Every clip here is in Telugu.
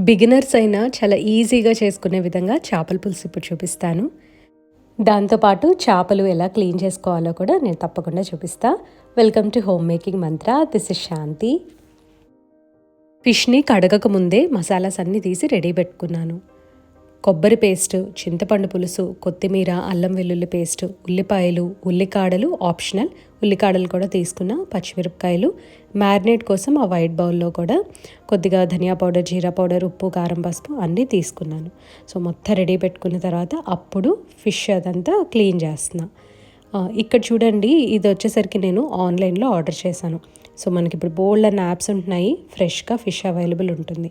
బిగినర్స్ అయినా చాలా ఈజీగా చేసుకునే విధంగా చేపల పులుసు ఇప్పుడు చూపిస్తాను. దాంతోపాటు చేపలు ఎలా క్లీన్ చేసుకోవాలో కూడా నేను తప్పకుండా చూపిస్తా. Welcome to home making Mantra this is Shanti ఫిష్ని కడగక ముందే మసాలాస్ అన్నీ తీసి రెడీ పెట్టుకున్నాను. కొబ్బరి పేస్ట్ చింతపండు పులుసు కొత్తిమీర అల్లం వెల్లుల్లి పేస్ట్ ఉల్లిపాయలు ఉల్లికాడలు ఆప్షనల్. ఉల్లికాడలు కూడా తీసుకున్న పచ్చిమిరపకాయలు. మ్యారినేట్ కోసం ఆ వైట్ బౌల్లో కూడా కొద్దిగా ధనియా పౌడర్ జీరా పౌడర్ ఉప్పు కారం పసుపు అన్నీ తీసుకున్నాను. సో మొత్తం రెడీ పెట్టుకున్న తర్వాత అప్పుడు ఫిష్ అదంతా క్లీన్ చేస్తున్నా. ఇక్కడ చూడండి ఇది వచ్చేసరికి నేను ఆన్లైన్లో ఆర్డర్ చేశాను. సో మనకి ఇప్పుడు బోల్డ్ అన్న యాప్స్ ఉంటున్నాయి ఫ్రెష్గా ఫిష్ అవైలబుల్ ఉంటుంది.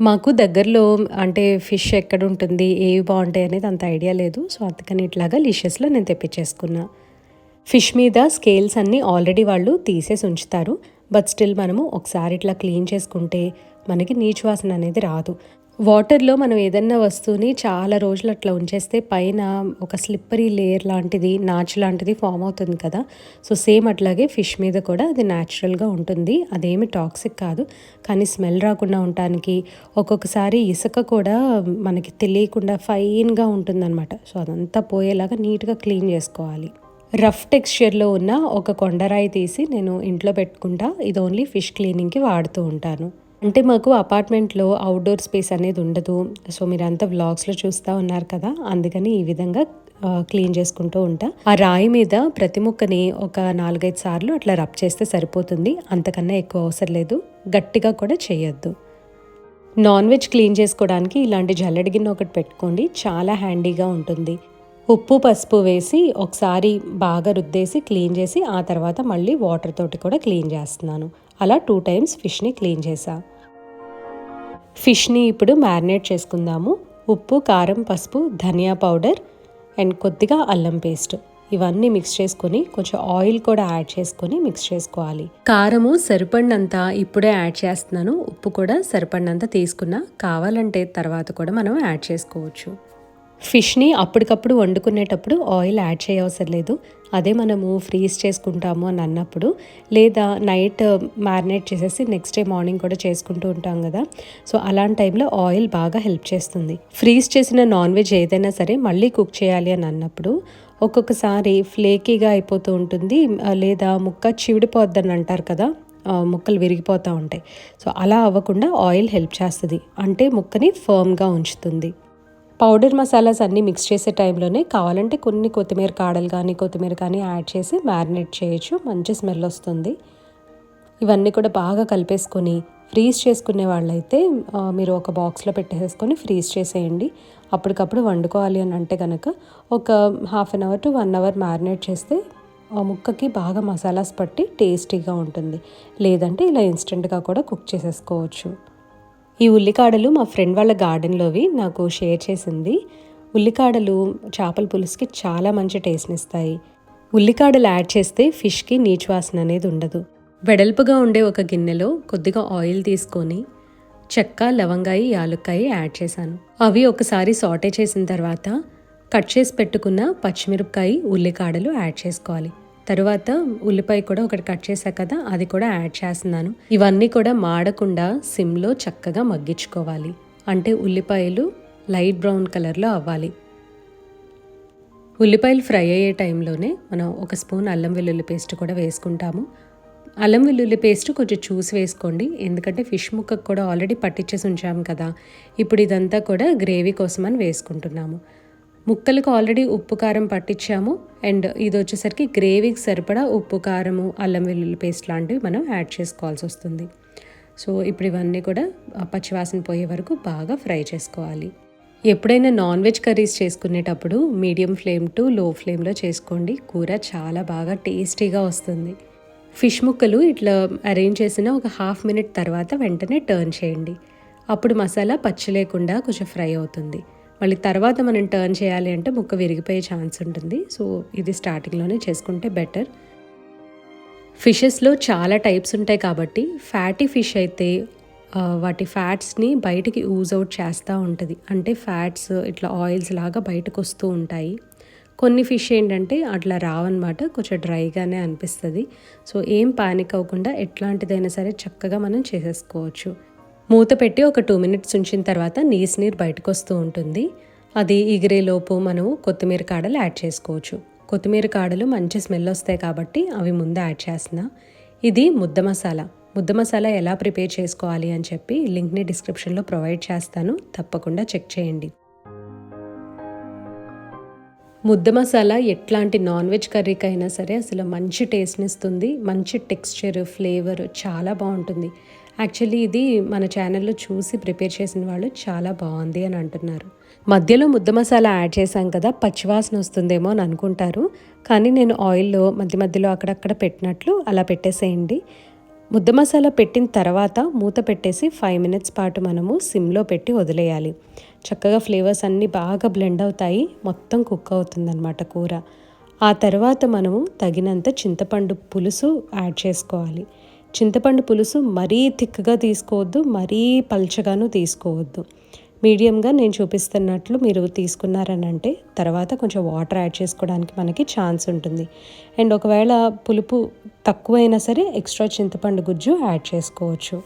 మాకు దగ్గరలో అంటే ఫిష్ ఎక్కడ ఉంటుంది ఏవి బాగుంటాయి అనేది అంత ఐడియా లేదు. సో అందుకని ఇట్లాగా లిషెస్లో నేను తెప్పించేసుకున్నా. ఫిష్ మీద స్కేల్స్ అన్నీ ఆల్రెడీ వాళ్ళు తీసేసి ఉంచుతారు. బట్ స్టిల్ మనము ఒకసారి ఇట్లా క్లీన్ చేసుకుంటే మనకి నీచు వాసన అనేది రాదు. వాటర్లో మనం ఏదన్నా వస్తువుని చాలా రోజులు అట్లా ఉంచేస్తే పైన ఒక స్లిప్పరీ లేయర్ లాంటిది నాచు లాంటిది ఫామ్ అవుతుంది కదా. సో సేమ్ అట్లాగే ఫిష్ మీద కూడా అది న్యాచురల్గా ఉంటుంది. అదేమి టాక్సిక్ కాదు. కానీ స్మెల్ రాకుండా ఉండటానికి ఒక్కొక్కసారి ఇసుక కూడా మనకి తెలియకుండా ఫైన్గా ఉంటుందన్నమాట. సో అదంతా పోయేలాగా నీట్గా క్లీన్ చేసుకోవాలి. రఫ్ టెక్స్చర్లో ఉన్న ఒక కొండరాయి తీసి నేను ఇంట్లో పెట్టుకుంటా. ఇది ఓన్లీ ఫిష్ క్లీనింగ్కి వాడుతూ ఉంటాను. అంటే మాకు అపార్ట్మెంట్లో అవుట్డోర్ స్పేస్ అనేది ఉండదు. సో మీరంతా వ్లాగ్స్లో చూస్తూ ఉన్నారు కదా? అందుకని ఈ విధంగా క్లీన్ చేసుకుంటూ ఉంటా. ఆ రాయి మీద ప్రతి ముక్కని ఒక నాలుగైదు సార్లు అట్లా రబ్ చేస్తే సరిపోతుంది. అంతకన్నా ఎక్కువ అవసరం లేదు. గట్టిగా కూడా చేయొద్దు. నాన్ వెజ్ క్లీన్ చేసుకోవడానికి ఇలాంటి జల్లెడి గిన్నె ఒకటి పెట్టుకోండి. చాలా హ్యాండీగా ఉంటుంది. ఉప్పు పసుపు వేసి ఒకసారి బాగా రుద్దేసి క్లీన్ చేసి ఆ తర్వాత మళ్ళీ వాటర్ తోటి కూడా క్లీన్ చేస్తున్నాను. అలా టూ టైమ్స్ ఫిష్ని క్లీన్ చేసా ఫిష్ని ఇప్పుడు మ్యారినేట్ చేసుకుందాము. ఉప్పు కారం పసుపు ధనియా పౌడర్ అండ్ కొద్దిగా అల్లం పేస్ట్. ఇవన్నీ మిక్స్ చేసుకొని కొంచెం ఆయిల్ కూడా యాడ్ చేసుకొని మిక్స్ చేసుకోవాలి. కారము సరిపడినంత ఇప్పుడే యాడ్ చేస్తున్నాను. ఉప్పు కూడా సరిపడినంత తీసుకున్నా కావాలంటే తర్వాత కూడా మనం యాడ్ చేసుకోవచ్చు. ఫిష్ని అప్పటికప్పుడు వండుకునేటప్పుడు ఆయిల్ యాడ్ చేయవసరం లేదు. అదే మనము ఫ్రీజ్ చేసుకుంటాము అని అన్నప్పుడు లేదా నైట్ uh, మ్యారినేట్ చేసేసి నెక్స్ట్ డే మార్నింగ్ కూడా చేసుకుంటూ ఉంటాం కదా. సో అలాంటి టైంలో ఆయిల్ బాగా హెల్ప్ చేస్తుంది. ఫ్రీజ్ చేసిన నాన్ వెజ్ ఏదైనా సరే మళ్ళీ కుక్ చేయాలి అని అన్నప్పుడు ఒక్కొక్కసారి ఫ్లేకీగా అయిపోతూ ఉంటుంది. Uh, లేదా ముక్క చివిడిపోద్దని అంటారు కదా uh, ముక్కలు విరిగిపోతూ ఉంటాయి. సో అలా అవ్వకుండా ఆయిల్ హెల్ప్ చేస్తుంది. అంటే ముక్కని ఫర్మ్గా ఉంచుతుంది. పౌడర్ మసాలాస్ అన్నీ మిక్స్ చేసే టైంలోనే కావాలంటే కొన్ని కొత్తిమీర కాడలు కానీ కొత్తిమీర కానీ యాడ్ చేసి మ్యారినేట్ చేయొచ్చు. మంచి స్మెల్ వస్తుంది. ఇవన్నీ కూడా బాగా కలిపేసుకొని ఫ్రీజ్ చేసుకునే వాళ్ళైతే మీరు ఒక బాక్స్లో పెట్టేసుకొని ఫ్రీజ్ చేసేయండి. అప్పటికప్పుడు వండుకోవాలి అని అంటే కనుక ఒక half an hour to one hour marinate చేస్తే ముక్కకి బాగా మసాలాస్ పట్టి టేస్టీగా ఉంటుంది. లేదంటే ఇలా ఇన్స్టెంట్గా కూడా కుక్ చేసేసుకోవచ్చు. ఈ ఉల్లికాడలు మా ఫ్రెండ్ వాళ్ళ గార్డెన్లోవి నాకు షేర్ చేసింది. ఉల్లికాడలు చేపల పులుసుకి చాలా మంచి టేస్ట్ని ఇస్తాయి. ఉల్లికాడలు యాడ్ చేస్తే ఫిష్కి నీచు వాసన అనేది ఉండదు. వెడల్పుగా ఉండే ఒక గిన్నెలో కొద్దిగా ఆయిల్ తీసుకొని చెక్క లవంగాయి యాలుక్కాయి యాడ్ చేశాను. అవి ఒకసారి సాటే చేసిన తర్వాత కట్ చేసి పెట్టుకున్న పచ్చిమిరపకాయ ఉల్లికాడలు యాడ్ చేసుకోవాలి. తర్వాత ఉల్లిపాయ కూడా ఒకటి కట్ చేశాను కదా అది కూడా యాడ్ చేస్తున్నాను. ఇవన్నీ కూడా మాడకుండా సిమ్లో చక్కగా మగ్గించుకోవాలి. అంటే ఉల్లిపాయలు లైట్ బ్రౌన్ కలర్లో అవ్వాలి. ఉల్లిపాయలు ఫ్రై అయ్యే టైంలోనే మనం ఒక స్పూన్ అల్లం వెల్లుల్లి పేస్ట్ కూడా వేసుకుంటాము. అల్లం వెల్లుల్లి పేస్ట్ కొంచెం చూసి వేసుకోండి. ఎందుకంటే ఫిష్ ముక్కకు కూడా ఆల్రెడీ పట్టించేసి ఉంచాము కదా. ఇప్పుడు ఇదంతా కూడా గ్రేవీ కోసమని వేసుకుంటున్నాము. ముక్కలకు ఆల్రెడీ ఉప్పు కారం పట్టించాము. అండ్ ఇది వచ్చేసరికి గ్రేవీకి సరిపడా ఉప్పు కారము అల్లం వెల్లుల్లి పేస్ట్ లాంటివి మనం యాడ్ చేసుకోవాల్సి వస్తుంది. సో ఇప్పుడు ఇవన్నీ కూడా పచ్చివాసన పోయే వరకు బాగా ఫ్రై చేసుకోవాలి. ఎప్పుడైనా నాన్ వెజ్ కర్రీస్ చేసుకునేటప్పుడు మీడియం ఫ్లేమ్ టు లో ఫ్లేమ్లో చేసుకోండి. కూర చాలా బాగా టేస్టీగా వస్తుంది. ఫిష్ ముక్కలు ఇట్లా అరేంజ్ చేసిన ఒక హాఫ్ మినిట్ తర్వాత వెంటనే టర్న్ చేయండి. అప్పుడు మసాలా పచ్చి లేకుండా కొంచెం ఫ్రై అవుతుంది. మళ్ళీ తర్వాత మనం టర్న్ చేయాలి అంటే ముక్క విరిగిపోయే ఛాన్స్ ఉంటుంది. సో ఇది స్టార్టింగ్లోనే చేసుకుంటే బెటర్ ఫిషెస్లో చాలా టైప్స్ ఉంటాయి కాబట్టి ఫ్యాటీ ఫిష్ అయితే వాటి ఫ్యాట్స్ని బయటికి యూజ్ అవుట్ చేస్తూ ఉంటుంది. అంటే ఫ్యాట్స్ ఇట్లా ఆయిల్స్ లాగా బయటకు వస్తూ ఉంటాయి. కొన్ని ఫిష్ ఏంటంటే అట్లా రావన్నమాట కొంచెం డ్రైగానే అనిపిస్తుంది. సో ఏం పానిక్ అవ్వకుండా ఎట్లాంటిదైనా సరే చక్కగా మనం చేసేసుకోవచ్చు. మూత పెట్టి ఒక టూ మినిట్స్ ఉంచిన తర్వాత నీసు నీరు బయటకు వస్తూ ఉంటుంది. అది ఎగిరేలోపు మనము కొత్తిమీర కాడలు యాడ్ చేసుకోవచ్చు. కొత్తిమీర కాడలు మంచి స్మెల్ వస్తాయి కాబట్టి అవి ముందు యాడ్ చేస్తున్నా. ఇది ముద్ద మసాలా. ముద్ద మసాలా ఎలా ప్రిపేర్ చేసుకోవాలి అని చెప్పి లింక్ని డిస్క్రిప్షన్లో ప్రొవైడ్ చేస్తాను. తప్పకుండా చెక్ చేయండి. ముద్ద మసాలా ఎట్లాంటి నాన్ వెజ్ కర్రీకి అయినా సరే అసలు మంచి టేస్ట్ని ఇస్తుంది మంచి టెక్స్చర్ ఫ్లేవర్ చాలా బాగుంటుంది. యాక్చువల్లీ ఇది మన ఛానల్లో చూసి ప్రిపేర్ చేసిన వాళ్ళు చాలా బాగుంది అని అంటున్నారు. మధ్యలో ముద్ద మసాలా యాడ్ చేశాం కదా పచ్చివాసన వస్తుందేమో అని అనుకుంటారు. కానీ నేను ఆయిల్లో మధ్య మధ్యలో అక్కడక్కడ పెట్టినట్లు అలా పెట్టేసేయండి. ముద్ద మసాలా పెట్టిన తర్వాత మూత పెట్టేసి ఫైవ్ మినిట్స్ పాటు మనము సిమ్లో పెట్టి వదిలేయాలి. చక్కగా ఫ్లేవర్స్ అన్నీ బాగా బ్లెండ్ అవుతాయి మొత్తం కుక్ అవుతుందన్నమాట కూర. ఆ తర్వాత మనము తగినంత చింతపండు పులుసు యాడ్ చేసుకోవాలి. చింతపండు పులుసు మరీ థిక్గా తీసుకోవద్దు మరీ పల్చగాను తీసుకోవద్దు. మీడియంగా నేను చూపిస్తున్నట్లు మీరు తీసుకున్నారని అంటే తర్వాత కొంచెం వాటర్ యాడ్ చేసుకోవడానికి మనకి ఛాన్స్ ఉంటుంది. అండ్ ఒకవేళ పులుపు తక్కువైనా సరే ఎక్స్ట్రా చింతపండు గుజ్జు యాడ్ చేసుకోవచ్చు.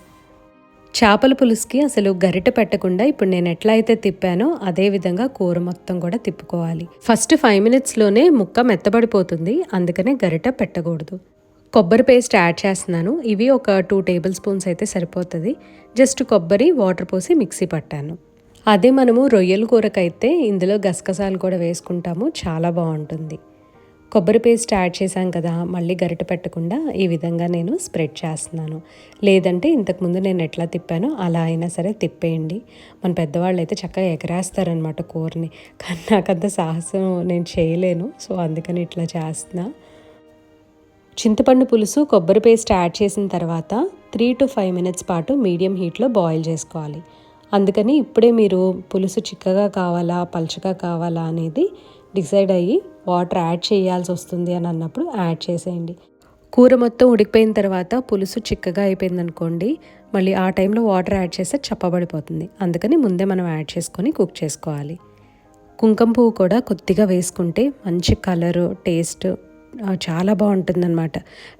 చేపల పులుసుకి అసలు గరిట పెట్టకుండా ఇప్పుడు నేను ఎట్లా అయితే తిప్పానో అదే విధంగా కూర మొత్తం కూడా తిప్పుకోవాలి. ఫస్ట్ ఫైవ్ మినిట్స్లోనే ముక్క మెత్తబడిపోతుంది అందుకనే గరిట పెట్టకూడదు. కొబ్బరి పేస్ట్ యాడ్ చేస్తున్నాను. ఇవి ఒక టూ టేబుల్ స్పూన్స్ అయితే సరిపోతుంది. జస్ట్ కొబ్బరి వాటర్ పోసి మిక్సీ పట్టాను. అదే మనము రొయ్యల కూరకైతే ఇందులో గసగసాలు కూడా వేసుకుంటాము. చాలా బాగుంటుంది. కొబ్బరి పేస్ట్ యాడ్ చేశాం కదా మళ్ళీ గరిట పెట్టకుండా ఈ విధంగా నేను స్ప్రెడ్ చేస్తున్నాను. లేదంటే ఇంతకుముందు నేను ఎట్లా తిప్పానో అలా అయినా సరే తిప్పేయండి. మన పెద్దవాళ్ళు అయితే చక్కగా ఎగరేస్తారనమాట కూరని. కానీ నాకంత సాహసం నేను చేయలేను. సో అందుకని ఇట్లా చేస్తున్నా. చింతపండు పులుసు కొబ్బరి పేస్ట్ యాడ్ చేసిన తర్వాత త్రీ టు ఫైవ్ మినిట్స్ పాటు మీడియం హీట్లో బాయిల్ చేసుకోవాలి. అందుకని ఇప్పుడే మీరు పులుసు చిక్కగా కావాలా పలుచగా కావాలా అనేది డిసైడ్ అయ్యి వాటర్ యాడ్ చేయాల్సి వస్తుంది అని అన్నప్పుడు యాడ్ చేసేయండి. కూర మొత్తం ఉడికిపోయిన తర్వాత పులుసు చిక్కగా అయిపోయింది అనుకోండి మళ్ళీ ఆ టైంలో వాటర్ యాడ్ చేస్తే చప్పబడిపోతుంది. అందుకని ముందే మనం యాడ్ చేసుకొని కుక్ చేసుకోవాలి. కుంకుమ పువ్వు కూడా కొద్దిగా వేసుకుంటే మంచి కలరు టేస్ట్ చాలా బాగుంటుందన్నమాట.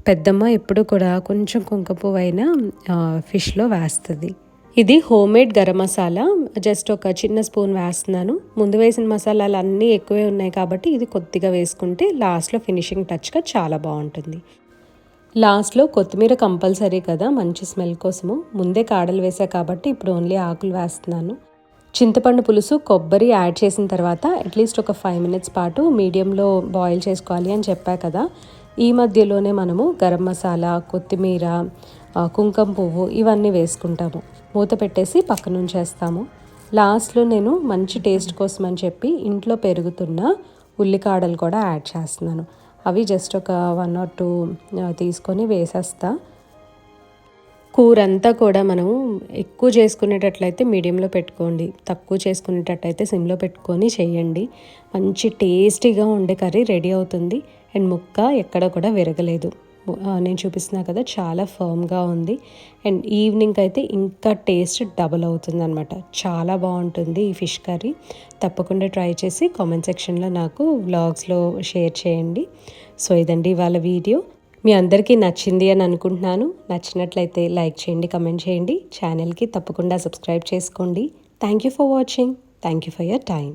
పెద్దమ్మ ఎప్పుడు కూడా కొంచెం కుంకుమ పువ్వు అయినా ఫిష్లో వేస్తుంది. ఇది home made garam masala. Just ఒక చిన్న స్పూన్ వేస్తున్నాను. ముందు వేసిన మసాలాలు అన్నీ ఎక్కువే ఉన్నాయి కాబట్టి ఇది కొద్దిగా వేసుకుంటే లాస్ట్లో ఫినిషింగ్ టచ్గా చాలా బాగుంటుంది. లాస్ట్లో కొత్తిమీర కంపల్సరీ కదా మంచి స్మెల్ కోసము. ముందే కాడలు వేసా కాబట్టి ఇప్పుడు ఓన్లీ ఆకులు వేస్తున్నాను. చింతపండు పులుసు కొబ్బరి యాడ్ చేసిన తర్వాత అట్లీస్ట్ ఒక ఫైవ్ మినిట్స్ పాటు మీడియంలో బాయిల్ చేసుకోవాలి అని చెప్పా కదా. ఈ మధ్యలోనే మనము గరం మసాలా కొత్తిమీర కుంకుమ పువ్వు ఇవన్నీ వేసుకుంటాము. మూత పెట్టేసి పక్కన ఉంచేస్తాము. లాస్ట్లో నేను మంచి టేస్ట్ కోసం అని చెప్పి ఇంట్లో పెరుగుతున్న ఉల్లికాడలు కూడా యాడ్ చేస్తున్నాను. అవి జస్ట్ ఒక వన్ ఆర్ టూ తీసుకొని వేసేస్తా. కూర అంతా కూడా మనము ఎక్కువ చేసుకునేటట్లయితే మీడియంలో పెట్టుకోండి. తక్కువ చేసుకునేటట్టయితే సిమ్లో పెట్టుకొని చేయండి. మంచి టేస్టీగా ఉండే కర్రీ రెడీ అవుతుంది. అండ్ ముక్క ఎక్కడ కూడా విరగలేదు. నేను చూపిస్తున్నా కదా చాలా ఫర్మ్గా ఉంది. అండ్ ఈవినింగ్ అయితే ఇంకా టేస్ట్ డబుల్ అవుతుంది అనమాట చాలా బాగుంటుంది ఈ ఫిష్ కర్రీ. తప్పకుండా ట్రై చేసి కామెంట్ సెక్షన్లో నాకు వ్లాగ్స్లో షేర్ చేయండి. సో ఇదండి ఇవాళ వీడియో. మీ అందరికీ నచ్చింది అని అనుకుంటున్నాను. నచ్చినట్లయితే లైక్ చేయండి కమెంట్ చేయండి. ఛానల్కి తప్పకుండా సబ్స్క్రైబ్ చేసుకోండి. Thank you for watching thank you for your time